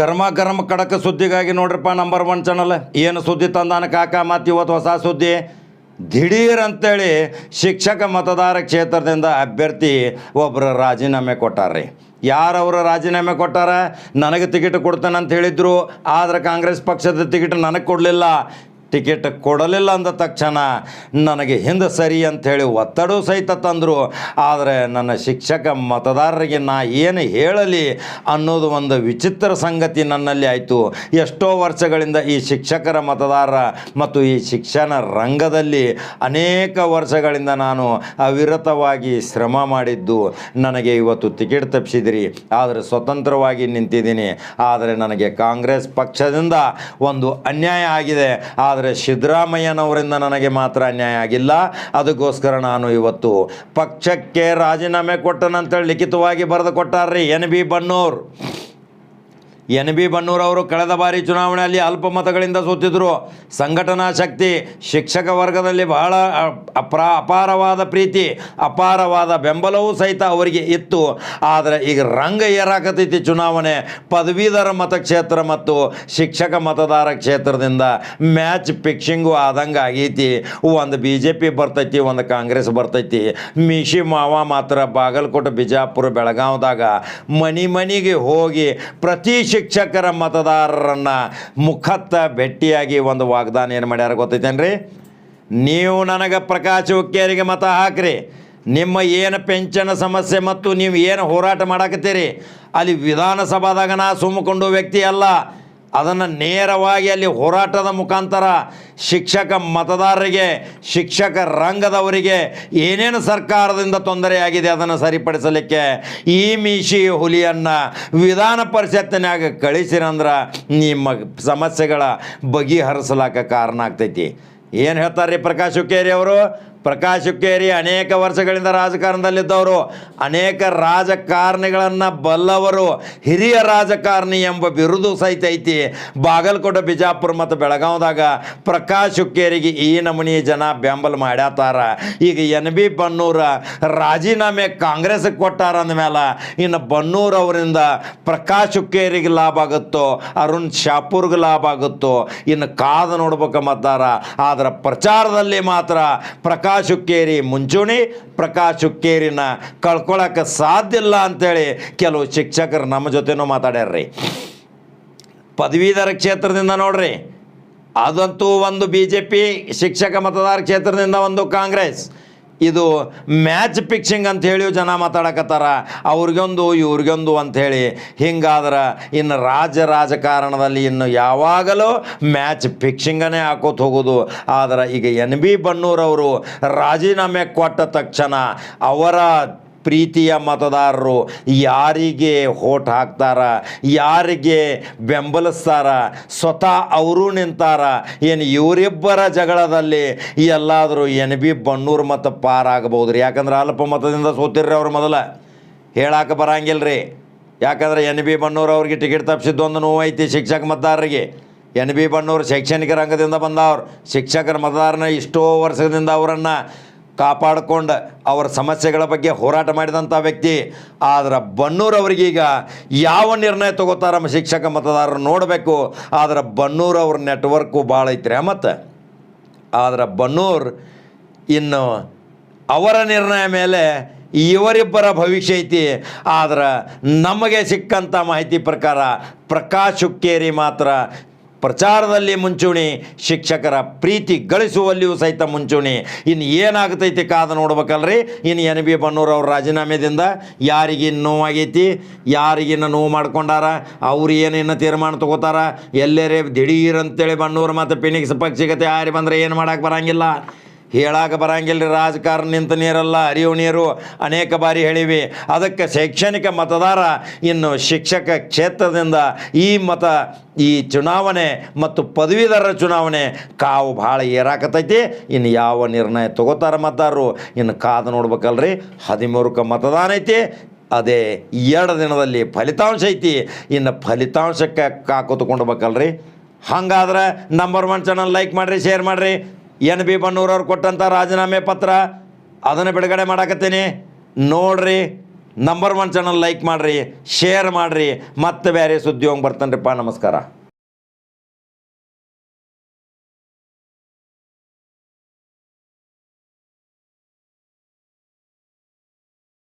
ಗರ್ಮ ಕರ್ಮ ಕಡಕ ಸುದ್ದಿಗಾಗಿ ನೋಡ್ರಪ್ಪ ನಂಬರ್ ಒನ್ ಚಾನಲ್ ಏನು ಸುದ್ದಿ ತಂದಾನ ಕಾಕ ಮತ್ತು ಇವತ್ತು ಹೊಸ ಸುದ್ದಿ. ದಿಢೀರ್ ಅಂತೇಳಿ ಶಿಕ್ಷಕ ಮತದಾರ ಕ್ಷೇತ್ರದಿಂದ ಅಭ್ಯರ್ಥಿ ಒಬ್ಬರು ರಾಜೀನಾಮೆ ಕೊಟ್ಟಾರ್ರಿ. ಯಾರವರು ರಾಜೀನಾಮೆ ಕೊಟ್ಟಾರ? ನನಗೆ ಟಿಕೆಟ್ ಕೊಡ್ತಾನೆ ಅಂತ ಹೇಳಿದ್ರು. ಆದರೆ ಕಾಂಗ್ರೆಸ್ ಪಕ್ಷದ ಟಿಕೆಟ್ ನನಗೆ ಕೊಡಲಿಲ್ಲ. ಟಿಕೆಟ್ ಕೊಡಲಿಲ್ಲ ಅಂದ ತಕ್ಷಣ ನನಗೆ ಹಿಂದೆ ಸರಿ ಅಂಥೇಳಿ ಒತ್ತಡವೂ ಸಹಿತ ತಂದರು. ಆದರೆ ನನ್ನ ಶಿಕ್ಷಕ ಮತದಾರರಿಗೆ ನಾ ಏನು ಹೇಳಲಿ ಅನ್ನೋದು ಒಂದು ವಿಚಿತ್ರ ಸಂಗತಿ ನನ್ನಲ್ಲಿ ಆಯಿತು. ಎಷ್ಟೋ ವರ್ಷಗಳಿಂದ ಈ ಶಿಕ್ಷಕರ ಮತದಾರ ಮತ್ತು ಈ ಶಿಕ್ಷಣ ರಂಗದಲ್ಲಿ ಅನೇಕ ವರ್ಷಗಳಿಂದ ನಾನು ಅವಿರತವಾಗಿ ಶ್ರಮ ಮಾಡಿದ್ದು. ನನಗೆ ಇವತ್ತು ಟಿಕೆಟ್ ತಪ್ಪಿಸಿದಿರಿ. ಆದರೆ ಸ್ವತಂತ್ರವಾಗಿ ನಿಂತಿದ್ದೀನಿ. ಆದರೆ ನನಗೆ ಕಾಂಗ್ರೆಸ್ ಪಕ್ಷದಿಂದ ಒಂದು ಅನ್ಯಾಯ ಆಗಿದೆ. ಆದರೆ ಸಿದ್ದರಾಮಯ್ಯನವರಿಂದ ನನಗೆ ಮಾತ್ರ ಅನ್ಯಾಯ ಆಗಿಲ್ಲ. ಅದಕ್ಕೋಸ್ಕರ ನಾನು ಇವತ್ತು ಪಕ್ಷಕ್ಕೆ ರಾಜೀನಾಮೆ ಕೊಟ್ಟನಂತೇಳಿ ಲಿಖಿತವಾಗಿ ಬರೆದು ಕೊಟ್ಟಾರ್ರಿ N B Bannur. N B Bannur ಅವರು ಕಳೆದ ಬಾರಿ ಚುನಾವಣೆಯಲ್ಲಿ ಅಲ್ಪ ಮತಗಳಿಂದ ಸೋತಿದ್ರು. ಸಂಘಟನಾ ಶಕ್ತಿ ಶಿಕ್ಷಕ ವರ್ಗದಲ್ಲಿ ಬಹಳ ಅಪ್ರ ಅಪಾರವಾದ ಪ್ರೀತಿ, ಅಪಾರವಾದ ಬೆಂಬಲವೂ ಸಹಿತ ಅವರಿಗೆ ಇತ್ತು. ಆದರೆ ಈಗ ರಂಗ ಏರಾಕತೈತಿ ಚುನಾವಣೆ. ಪದವೀಧರ ಮತಕ್ಷೇತ್ರ ಮತ್ತು ಶಿಕ್ಷಕ ಮತದಾರ ಕ್ಷೇತ್ರದಿಂದ ಮ್ಯಾಚ್ ಫಿಕ್ಸಿಂಗು ಆದಂಗೆ ಆಗೈತಿ. ಒಂದು ಬಿ ಜೆ ಪಿ ಬರ್ತೈತಿ, ಒಂದು ಕಾಂಗ್ರೆಸ್ ಬರ್ತೈತಿ. ಮೀಶಿ ಮಾವ ಮಾತ್ರ ಬಾಗಲಕೋಟೆ, ಬಿಜಾಪುರ, ಬೆಳಗಾವ್ದಾಗ ಮನಿ ಮನಿಗೆ ಹೋಗಿ ಪ್ರತಿ ಶಿಕ್ಷಕರ ಮತದಾರರನ್ನು ಮುಖತ್ತ ಭೇಟಿಯಾಗಿ ಒಂದು ವಾಗ್ದಾನ ಏನು ಮಾಡ್ಯಾರ ಗೊತ್ತೈತೇನ್ರಿ? ನೀವು ನನಗೆ ಪ್ರಕಾಶ್ ಹುಕ್ಕೇರಿಗೆ ಮತ ಹಾಕ್ರಿ. ನಿಮ್ಮ ಏನು ಪೆನ್ಷನ್ ಸಮಸ್ಯೆ ಮತ್ತು ನೀವು ಏನು ಹೋರಾಟ ಮಾಡಾಕತ್ತೀರಿ? ಅಲ್ಲಿ ವಿಧಾನಸಭಾದಾಗ ನಾ ಸುಮ್ಮಕೊಂಡು ವ್ಯಕ್ತಿ ಅಲ್ಲ. ಅದನ್ನು ನೇರವಾಗಿ ಅಲ್ಲಿ ಹೋರಾಟದ ಮುಖಾಂತರ ಶಿಕ್ಷಕ ಮತದಾರರಿಗೆ, ಶಿಕ್ಷಕ ರಂಗದವರಿಗೆ ಏನೇನು ಸರ್ಕಾರದಿಂದ ತೊಂದರೆಯಾಗಿದೆ ಅದನ್ನು ಸರಿಪಡಿಸಲಿಕ್ಕೆ ಈ ಮೀಶಿ ಹುಲಿಯನ್ನು ವಿಧಾನ ಪರಿಷತ್ತಿನಾಗ ಕಳಿಸಿರಂದ್ರೆ ನಿಮ್ಮ ಸಮಸ್ಯೆಗಳ ಬಗೆಹರಿಸಲಾಕ ಕಾರಣ ಆಗ್ತೈತಿ. ಏನು ಹೇಳ್ತಾರೆ ಪ್ರಕಾಶ್ ಹುಕ್ಕೇರಿ ಅವರು? ಪ್ರಕಾಶ್ ಹುಕ್ಕೇರಿ ಅನೇಕ ವರ್ಷಗಳಿಂದ ರಾಜಕಾರಣದಲ್ಲಿದ್ದವರು, ಅನೇಕ ರಾಜಕಾರಣಿಗಳನ್ನು ಬಲ್ಲವರು, ಹಿರಿಯ ರಾಜಕಾರಣಿ ಎಂಬ ಬಿರುದು ಸಹಿತ ಐತಿ. ಬಾಗಲಕೋಟೆ, ಬಿಜಾಪುರ ಮತ್ತು ಬೆಳಗಾವ್ದಾಗ ಪ್ರಕಾಶ್ ಹುಕ್ಕೇರಿಗೆ ಈ ನಮೂನಿ ಜನ ಬೆಂಬಲ ಮಾಡ್ಯಾತಾರ. ಈಗ ಎನ್ ಬಿ ಬನ್ನೂರ ರಾಜೀನಾಮೆ ಕಾಂಗ್ರೆಸ್ಗೆ ಕೊಟ್ಟಾರ ಅಂದಮೇಲೆ ಇನ್ನು ಬನ್ನೂರ್ ಅವರಿಂದ ಪ್ರಕಾಶ್ ಹುಕ್ಕೇರಿಗೆ ಲಾಭ ಆಗುತ್ತೋ, ಅರುಣ್ ಶಾಪುರ್ಗೆ ಲಾಭ ಆಗುತ್ತೋ, ಇನ್ನು ಕಾದು ನೋಡ್ಬೇಕು ಮತ್ತಾರ ಆದ್ರೆ ಪ್ರಚಾರದಲ್ಲಿ ಮಾತ್ರ ಪ್ರಕಾಶ್ ಹುಕ್ಕೇರಿ ಮುಂಚೂಣಿ ಪ್ರಕಾಶ್ ಹುಕ್ಕೇರಿನ ಕಳ್ಕೊಳಕ್ಕೆ ಸಾಧ್ಯ ಇಲ್ಲ ಅಂತೇಳಿ ಕೆಲವು ಶಿಕ್ಷಕರು ನಮ್ಮ ಜೊತೆನೂ ಮಾತಾಡ್ಯಾರ್ರಿ. ಪದವೀಧರ ಕ್ಷೇತ್ರದಿಂದ ನೋಡ್ರಿ, ಅದಂತೂ ಒಂದು ಬಿ ಶಿಕ್ಷಕ ಮತದಾರ ಕ್ಷೇತ್ರದಿಂದ ಒಂದು ಕಾಂಗ್ರೆಸ್. ಇದು ಮ್ಯಾಚ್ ಫಿಕ್ಸಿಂಗ್ ಅಂತ ಹೇಳಿ ಜನ ಮಾತಾಡಕತ್ತಾರ. ಅವ್ರಿಗೊಂದು, ಇವ್ರಿಗೊಂದು ಅಂಥೇಳಿ. ಹಿಂಗಾದ್ರೆ ಇನ್ನು ರಾಜ್ಯ ರಾಜಕಾರಣದಲ್ಲಿ ಇನ್ನು ಯಾವಾಗಲೂ ಮ್ಯಾಚ್ ಫಿಕ್ಸಿಂಗನೇ ಹಾಕೋತ ಹೋಗೋದು. ಆದರೆ ಈಗ ಎನ್ ಬಿ ಬನ್ನೂರವರು ರಾಜೀನಾಮೆ ಕೊಟ್ಟ ತಕ್ಷಣ ಅವರ ಪ್ರೀತಿಯ ಮತದಾರರು ಯಾರಿಗೆ ಹೋಟ್ ಹಾಕ್ತಾರ, ಯಾರಿಗೆ ಬೆಂಬಲಿಸ್ತಾರ, ಸ್ವತಃ ಅವರು ನಿಂತಾರ, ಏನು ಇವರಿಬ್ಬರ ಜಗಳದಲ್ಲಿ ಎಲ್ಲಾದರೂ ಎನ್ ಬಿ ಬಣ್ಣೂರು ಮತ್ತು ಪಾರಾಗಬಹುದು ರೀ ಯಾಕಂದ್ರೆ ಅಲ್ಪ ಮತದಿಂದ ಸೋತಿರ್ರಿ ಅವ್ರು ಮೊದಲ. ಹೇಳಕ್ಕೆ ಬರಂಗಿಲ್ಲ ರೀ ಯಾಕಂದ್ರೆ ಎನ್ ಬಿ ಬಣ್ಣೂರು ಅವ್ರಿಗೆ ಟಿಕೆಟ್ ತಪ್ಪಿಸಿದ್ದು ಒಂದು ನೋವು ಐತಿ ಶಿಕ್ಷಕ ಮತದಾರರಿಗೆ. ಎನ್ ಬಿ ಬಣ್ಣೂರು ಶೈಕ್ಷಣಿಕ ರಂಗದಿಂದ ಬಂದವ್ರು. ಶಿಕ್ಷಕರ ಮತದಾರನ ಇಷ್ಟೋ ವರ್ಷದಿಂದ ಅವರನ್ನು ಕಾಪಾಡಿಕೊಂಡು ಅವರ ಸಮಸ್ಯೆಗಳ ಬಗ್ಗೆ ಹೋರಾಟ ಮಾಡಿದಂಥ ವ್ಯಕ್ತಿ. ಆದರೆ ಬನ್ನೂರವ್ರಿಗೀಗ ಯಾವ ನಿರ್ಣಯ ತಗೋತಾರ ಶಿಕ್ಷಕ ಮತದಾರರು ನೋಡಬೇಕು. ಆದರೆ ಬನ್ನೂರವ್ರ ನೆಟ್ವರ್ಕು ಭಾಳ ಐತ್ರಿ ಮತ್ತು. ಆದರೆ ಬನ್ನೂರ್ ಇನ್ನು ಅವರ ನಿರ್ಣಯ ಮೇಲೆ ಇವರಿಬ್ಬರ ಭವಿಷ್ಯ ಐತಿ. ಆದ್ರೆ ನಮಗೆ ಸಿಕ್ಕಂಥ ಮಾಹಿತಿ ಪ್ರಕಾರ ಪ್ರಕಾಶ್ ಹುಕ್ಕೇರಿ ಮಾತ್ರ ಪ್ರಚಾರದಲ್ಲಿ ಮುಂಚೂಣಿ, ಶಿಕ್ಷಕರ ಪ್ರೀತಿ ಗಳಿಸುವಲ್ಲಿಯೂ ಸಹಿತ ಮುಂಚೂಣಿ. ಇನ್ನು ಏನಾಗ್ತೈತಿ ಕಾದು ನೋಡ್ಬೇಕಲ್ರಿ? ಇನ್ನು ಎನ್ ಬಿ ಬನ್ನೂರು ಅವ್ರ ರಾಜೀನಾಮೆದಿಂದ ಯಾರಿಗಿನ್ನು ನೋವಾಗೈತಿ? ಯಾರಿಗಿನ್ನ ನೋವು ಮಾಡ್ಕೊಂಡಾರ? ಅವ್ರು ಏನೇನು ತೀರ್ಮಾನ ತಗೋತಾರ? ಎಲ್ಲರೇ ದಿಢೀರ್ ಅಂತೇಳಿ ಬನ್ನೂರು ಮತ್ತು ಪಿನಿಕ್ಸ್ ಪಕ್ಷಿಗತೆ ಯಾರಿ ಬಂದರೆ ಏನು ಮಾಡೋಕ್ಕೆ ಬರಂಗಿಲ್ಲ. ಹೇಳಾಕ ಬರಂಗಿಲ್ಲ ರಾಜಕಾರಣ ನಿಂತ ನೀರಲ್ಲ, ಅರಿವು ನೀರು ಅನೇಕ ಬಾರಿ ಹೇಳಿವಿ. ಅದಕ್ಕೆ ಶೈಕ್ಷಣಿಕ ಮತದಾರ, ಇನ್ನು ಶಿಕ್ಷಕ ಕ್ಷೇತ್ರದಿಂದ ಈ ಮತ, ಈ ಚುನಾವಣೆ ಮತ್ತು ಪದವೀಧರರ ಚುನಾವಣೆ ಕಾವು ಭಾಳ ಏರಾಕತೈತಿ. ಇನ್ನು ಯಾವ ನಿರ್ಣಯ ತಗೋತಾರ ಮತದಾರರು? ಇನ್ನು ಕಾದು ನೋಡ್ಬೇಕಲ್ರಿ. ಹದಿಮೂರಕ್ಕೆ ಮತದಾನ ಐತಿ. ಅದೇ ಎರಡು ದಿನದಲ್ಲಿ ಫಲಿತಾಂಶ ಐತಿ. ಇನ್ನು ಫಲಿತಾಂಶಕ್ಕೆ ಕಾಕುತ್ಕೊಂಡ್ಬೇಕಲ್ರಿ ಹಂಗಾದ್ರೆ ನಂಬರ್ ಒನ್ ಚಾನಲ್ ಲೈಕ್ ಮಾಡಿರಿ ಶೇರ್ ಮಾಡಿರಿ. ಎನ್ ಬಿ ಬನ್ನೂರವ್ರು ಕೊಟ್ಟಂಥ ರಾಜೀನಾಮೆ ಪತ್ರ, ಅದನ್ನು ಬಿಡುಗಡೆ ಮಾಡಾಕತ್ತೀನಿ. ನೋಡ್ರಿ ನಂಬರ್ ಒನ್ ಚಾನಲ್ ಲೈಕ್ ಮಾಡಿರಿ ಶೇರ್ ಮಾಡಿರಿ, ಮತ್ತೆ ಬೇರೆ ಸುದ್ದಿ ಹೋಗಿ ಬರ್ತಾನೆ ನಮಸ್ಕಾರ.